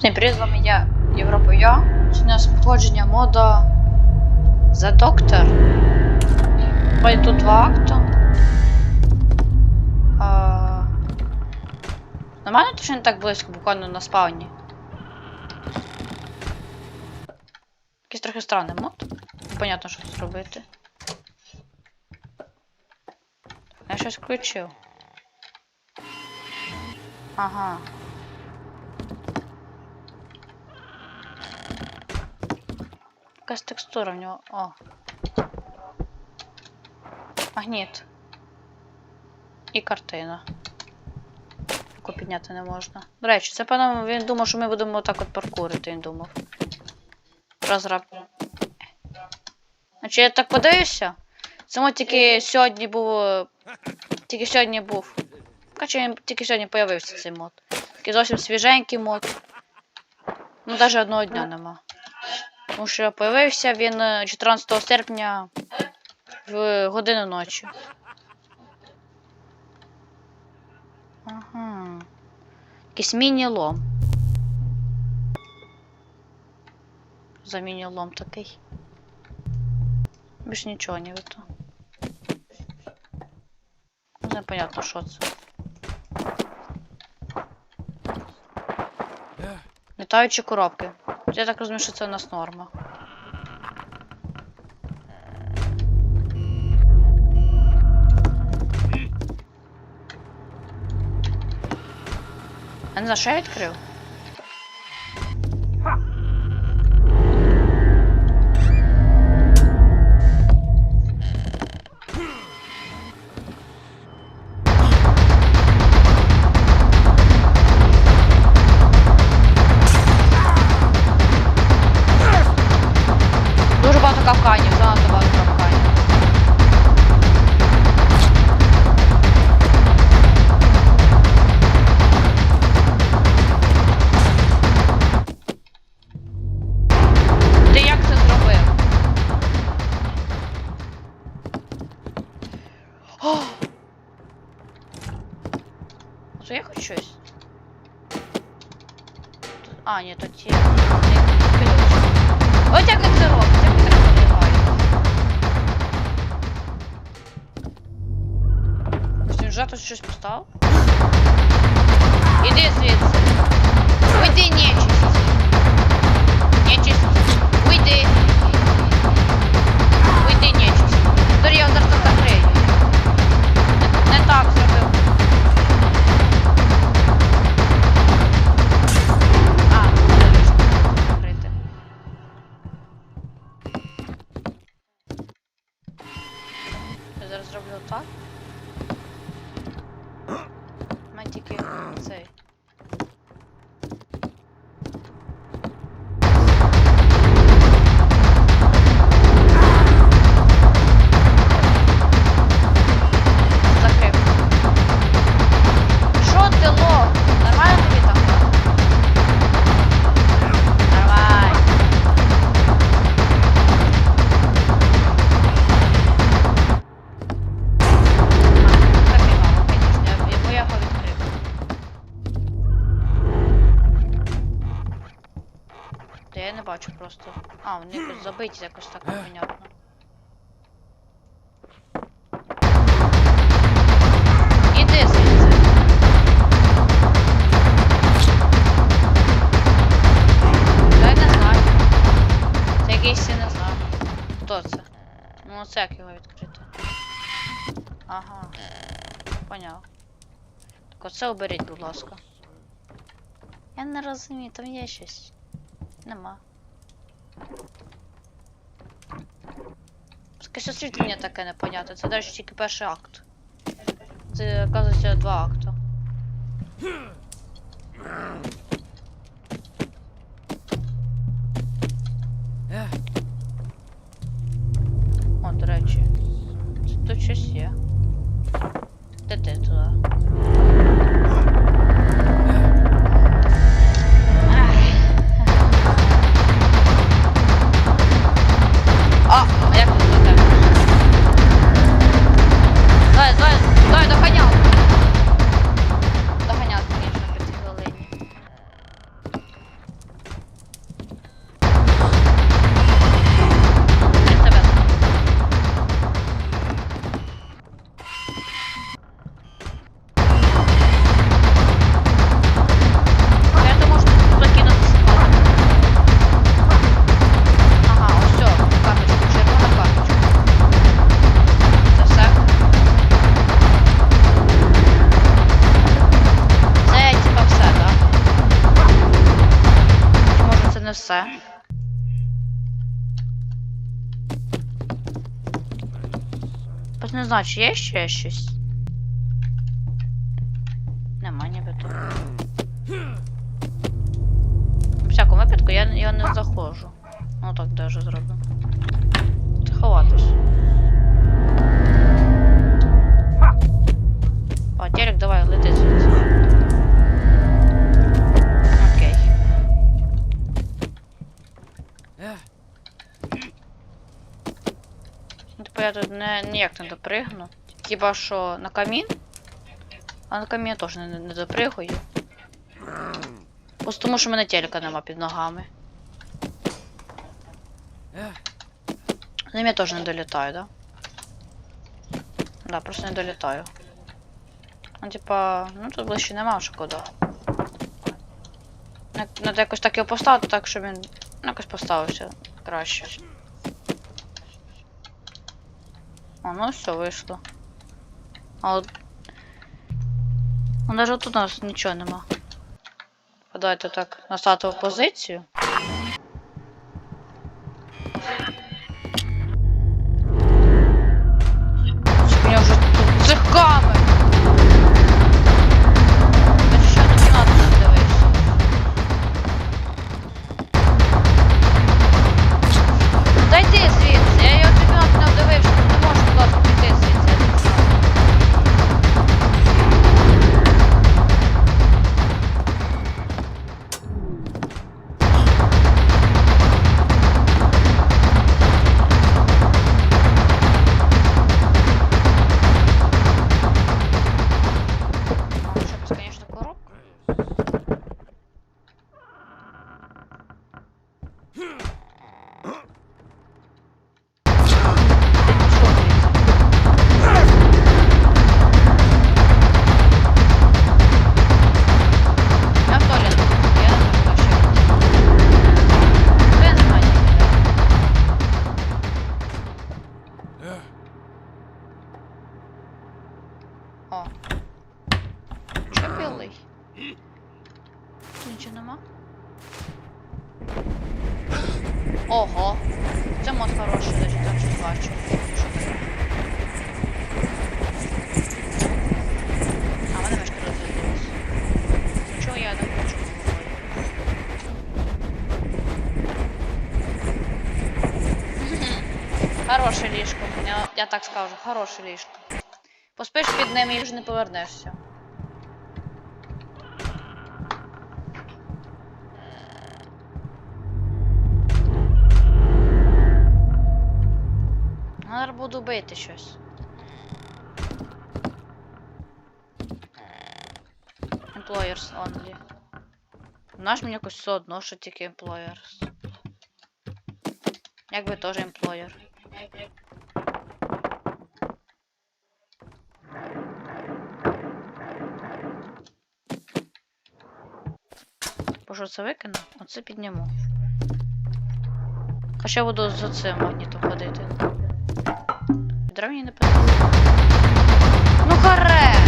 Всім привіт, я, Європа Я. Сьогодні проходження мода The Doctor. Ой, тут два акта. Нормально, то що не так близько, буквально на спавні. Якийсь трохи странний мод. Непонятно, що тут робити. Я щось включив. Ага. Якась текстура в нього. О. Магніт. І картина. Яку підняти не можна. До речі, це певно він думав, що ми будемо отак от паркурити, він думав. Розраб. Значить, я так подивився. Само тільки сьогодні був. Тільки сьогодні був. Короче, він тільки сьогодні появився цей мод. Такий зовсім свіженький мод. Ну, навіть одного дня нема. Тому що появився він е, 14 серпня в годину ночі. Ага. Якийсь міні-лом. За міні-лом такий. Більш нічого не видно. Ну, Непонятно, що це. Літаючі коробки. Я так розумію, що це у нас норма. Я не знаю, що я відкрив? Капканів, занадто багато капканів. Ти як це зробив? О! Хоч щось? А, ні, то ті. Ось як це робить, вже тут щось поставив? Іди звідси. Уйди, нечисть. Нечисть. Уйди. Уйди, нечисть. Тепер я зараз закрию. Не, не так зробив. Вони якось так непонятно. Іди звідси. Та не знаю. Це якийсь я не знаю. Хто це? Ну це як його відкрити. Ага. Поняв. Так оце оберіть, будь ласка. Я не розумію, там є щось. Нема. Якесь освітлення таке непонятне. Це навіть тільки перший акт. Це, оказується, два акта. Знаю, чи є ще щось. Нема нібито. У всякому випадку я, я не заходжу. Ну так даже зроблю. Ховатись. О, телек, давай, лети звідси. Типу я тут не, ніяк не допригну. Хіба що на камін? А на камін я теж не, не допригаю. Просто тому, що в мене телека нема під ногами. За ним я теж не долітаю, да? Да, просто не долітаю. Ну, типа, ну тут ближче нема. Як- Надо якось так його поставити, так, щоб він ну, якось поставився краще. О, ну все, вийшло. А от. Ну, навіть тут у нас нічого нема. Давайте так на статову позицію. Хороше ліжко. Я, я так скажу, хороше ліжко. Поспиш під ним і вже не повернешся. Зараз буду бити щось. Employers only. Наш мені якось все одно, що тільки employers. Якби теж employer. Бо що це викину? Оце підніму. Хоча буду за цим магнітом ходити. Відра не подобається. Ну харе!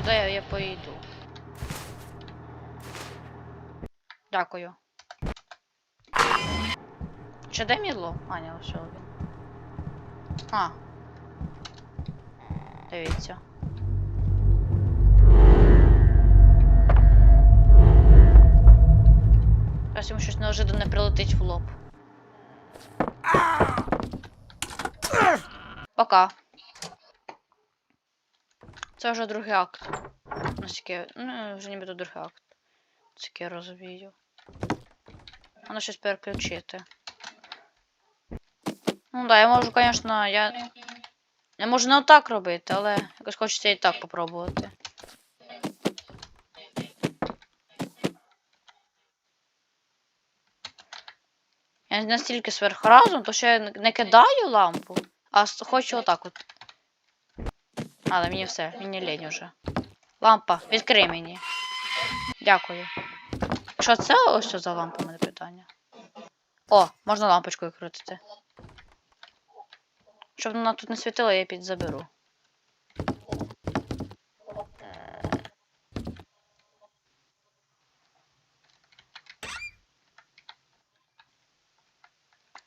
куди я поїду. Дякую. Чи де мідло? А, не, все один. А. Дивіться. Зараз йому щось неожиданно прилетить в лоб. Пока. Це вже другий акт. Наскільки. Ну, вже ніби другий акт. Наскільки я розумію. Воно щось переключити. Ну да, я можу, звісно, я. Я можу не отак робити, але якось хочеться і так попробувати. Я настільки сверхразум, то що я не кидаю лампу, а хочу отак от. Але мені все, мені лінь уже. Лампа, відкрий мені. Дякую. Що це ось за лампа, мене питання? О, можна лампочкою крутити. Щоб вона тут не світила, я підзаберу.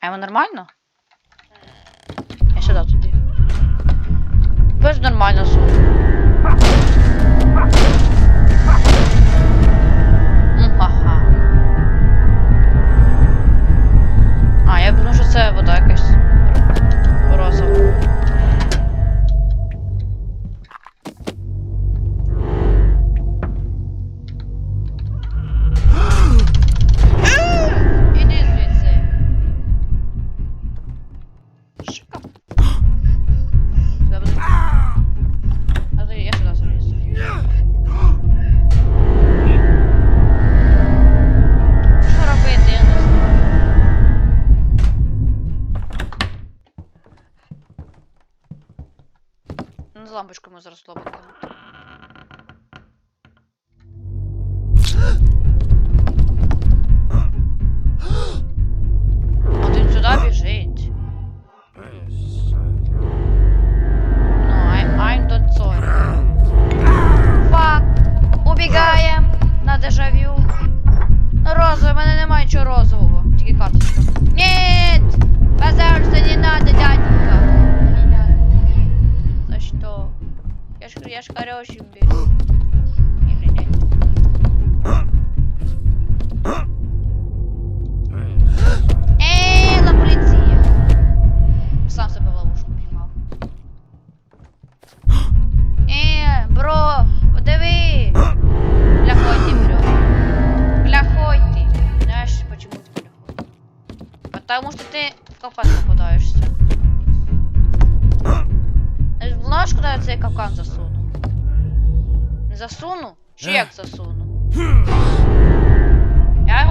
А йому нормально? Я сюди Без нормально звук. А, я думаю, що це вода якась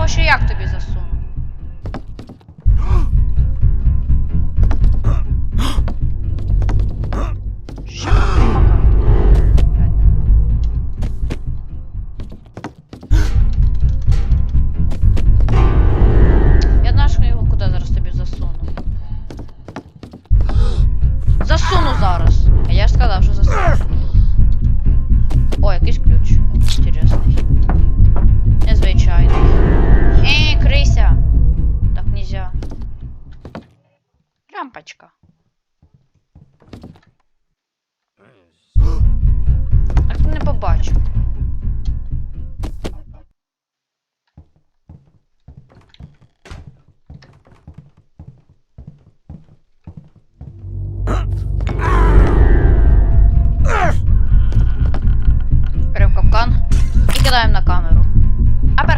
Ще як тобі засуну?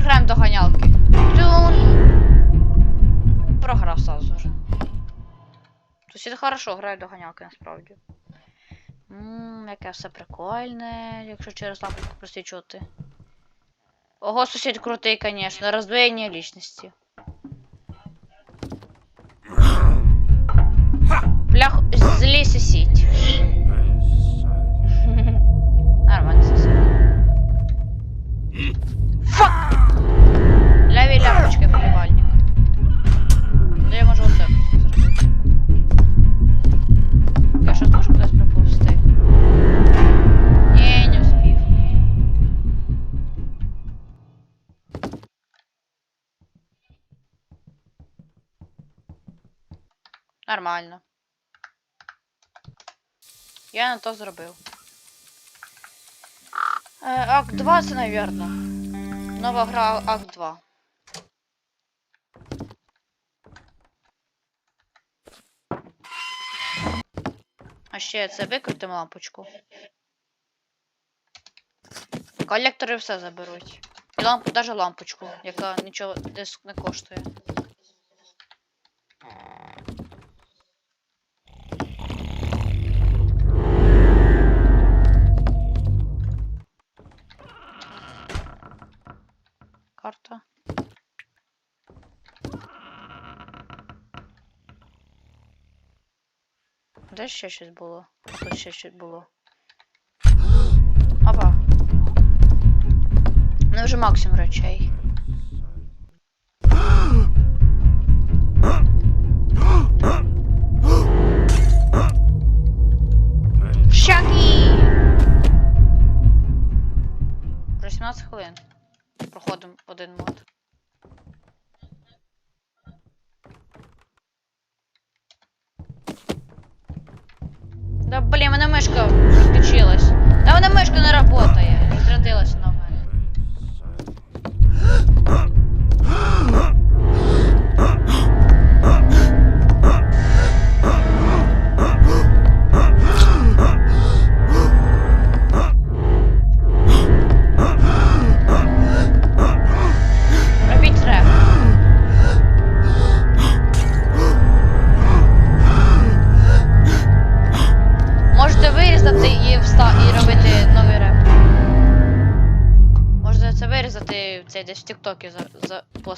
А переграємо до ганялки. Програв сразу же. Сусіди хорошо грають до ганялки насправді. Ммм, яке все прикольне, якщо через лампочку просвічувати. Ого, сусід крутий, конечно. Роздвоєння лічності. Блях, злий сусід. Нормально. Я не то зробив. Е, Акт 2 це, навірно. Нова гра Акт 2. А ще це викрутимо лампочку. Колектори все заберуть. І лампу, навіть лампочку, яка нічого десь не коштує. Карта. Де ще щось було? А тут ще щось було. Опа. Ну вже максимум речей.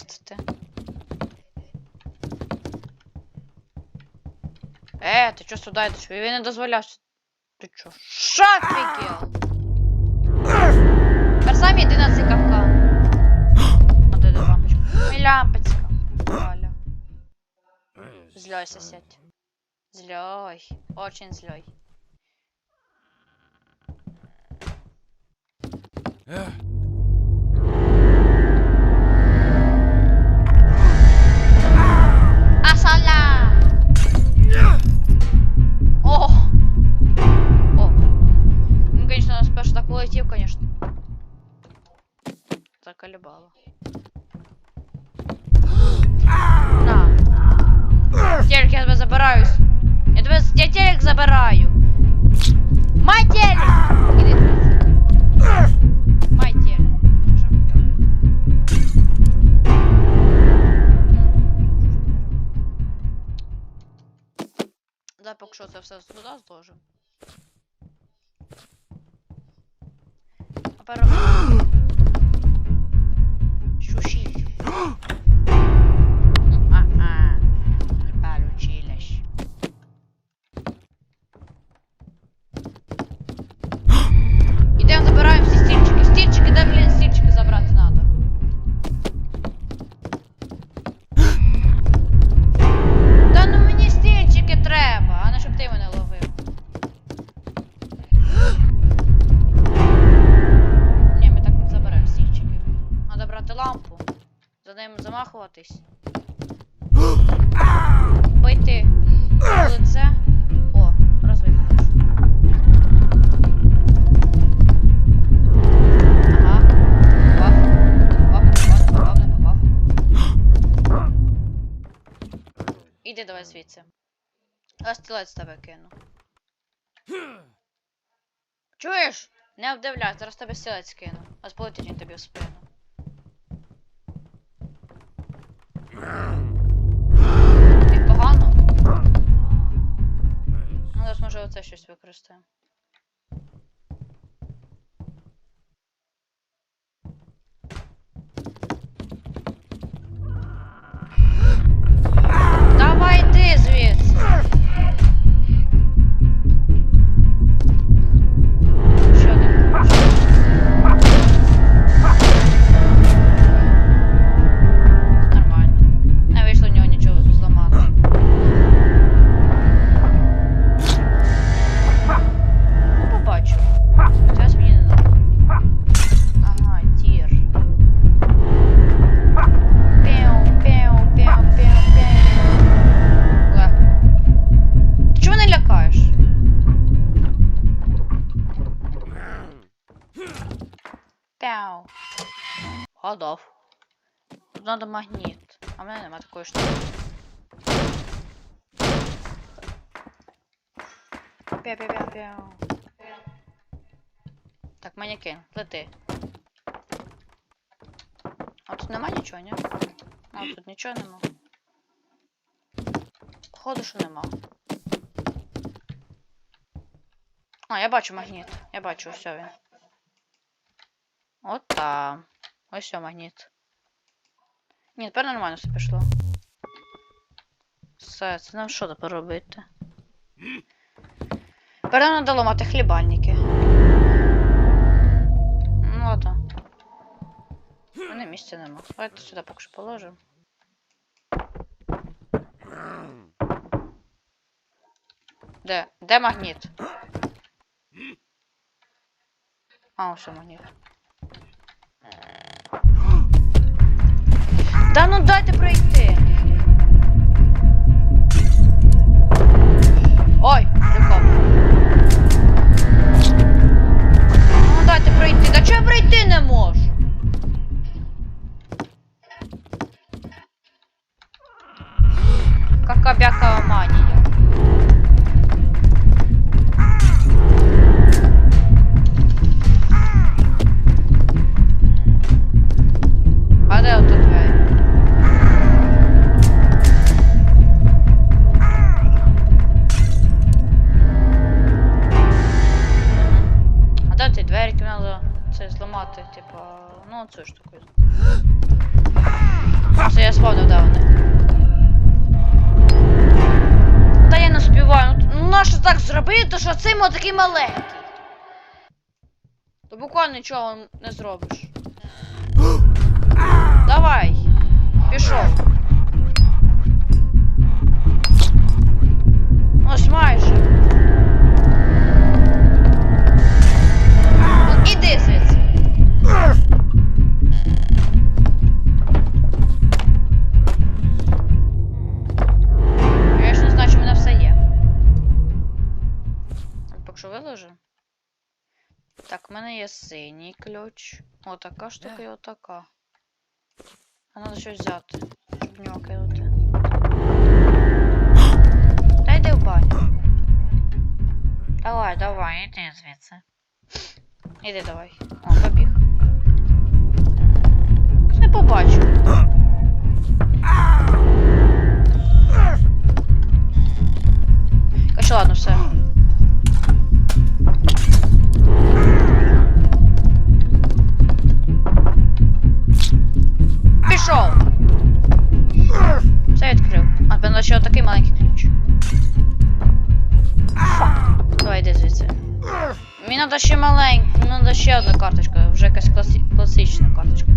Запостити. Е, ти чо сюди йдеш? Він не дозволяв. с- Ти чо? Шафігел! Тепер сам йди на цей капкан. А де де лампочка? Валя. Злой сосед. Злой. Очень злой. Асала! О! О! Ну, конечно, нас спершу так улетів, конечно. Заколебало. На. Телек, я тебе забираюсь. Я тебе я телек забираю. Май телек! Дай поки що це все сюди зложимо. А пере... Іди давай звідси. А стілець тебе кину. Чуєш? Не обдивляй, зараз тебе стілець кину. А полетить він тобі в спину. Тобі погано? Ну, зараз може оце щось використаємо. Давай йди треба магніт. А в мене немає такої штуки. Пя-пя-пя-пя. Так, манекен, лети. А тут нема нічого, ні? А тут нічого нема. Походу, що нема. А, я бачу магніт. Я бачу, ось він. От там. Ось все, магніт. Ні, тепер нормально все пішло. Все, це нам що тепер робити? Тепер нам треба ламати хлібальники. Ну ладно. У місця нема. Давайте сюди поки що положимо. Де? Де магніт? А, ось магніт. Да ну дайте пройти. Ой, прикол. Ну дайте пройти. Да чого я пройти не можу? Кака-бяка манія. Цю штуку. Просто я спавнив, давно. Та я не співаю. Ну, ну нащо так зробити, що цей мод маленький? То буквально нічого не зробиш. Давай. Пішов. синій ключ. Отака штука і отака. А треба щось взяти, щоб в нього кинути. Та йди в баню. Давай, давай, іди звідси. Іди давай. О, побіг. Не побачу. Короче, ладно, все. Ще маленька. Ну, ще одна карточка, вже якась класична карточка,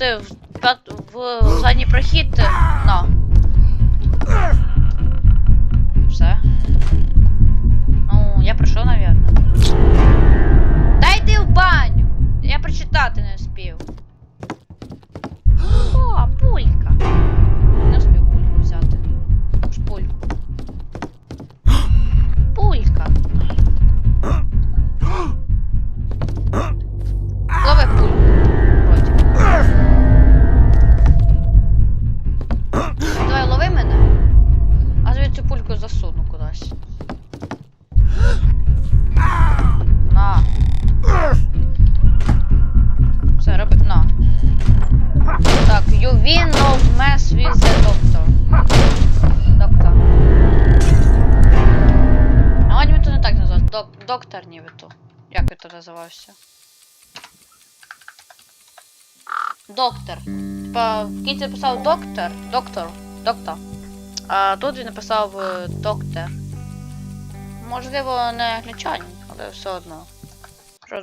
of Доктор. Типа в кінці написав доктор. Доктор. Доктор. А тут він написав е, доктор. Можливо, не англічанин, але все одно. Що